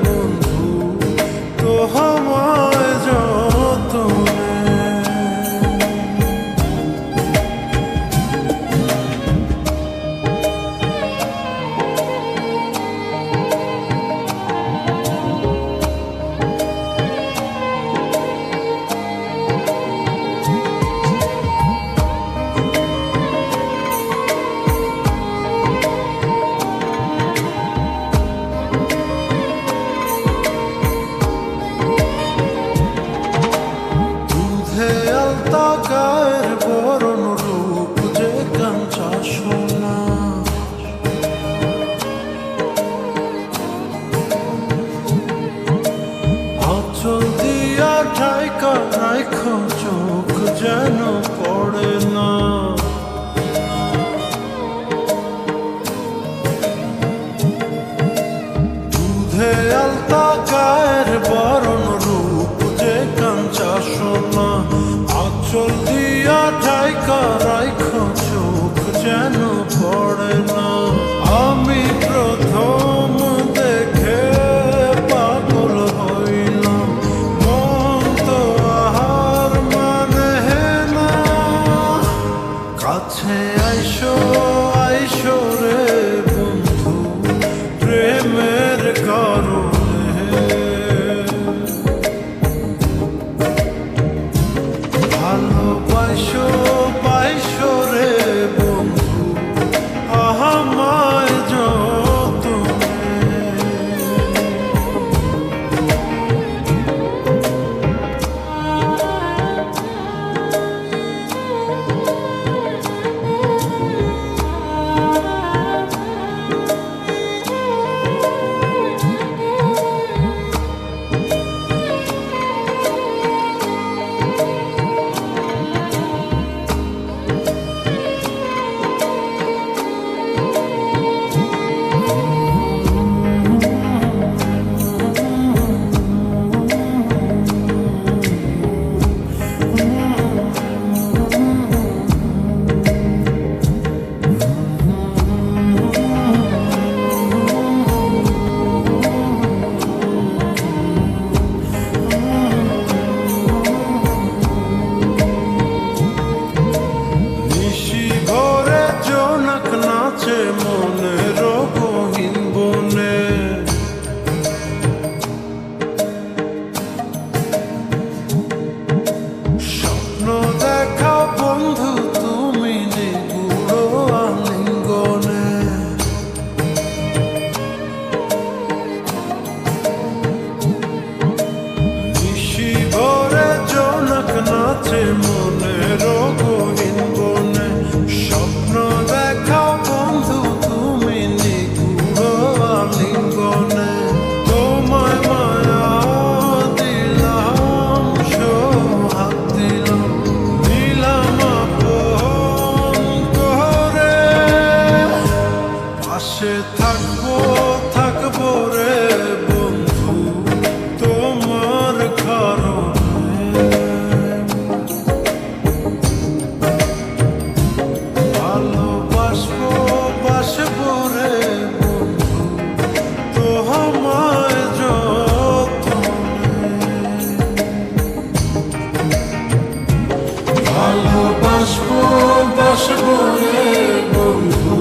বন্ধু তো আমায় দুধে বরণ রূপ যে কাঞ্চা সোনা, আচল দিয়া ঠাইকা রাইখো চোখ যেন পড়ে না। আমি প্রথম দেখে পাগল হইলাম, মন তো আহার মানে না। কাছে আইসো আইসো রে বন্ধু, প্রেমের কারণে নাচে মনে রোগহীন বনে স্বপ্ন দেখা বন্ধু তুমি নিগুড়ো আলিঙ্গনে তোমায় মায়া দিলাম সোহাগ দিলাম দিলাম করে পাশে থাকব থাকব রে। ভালোবাসবো বাসবো রে বন্ধু।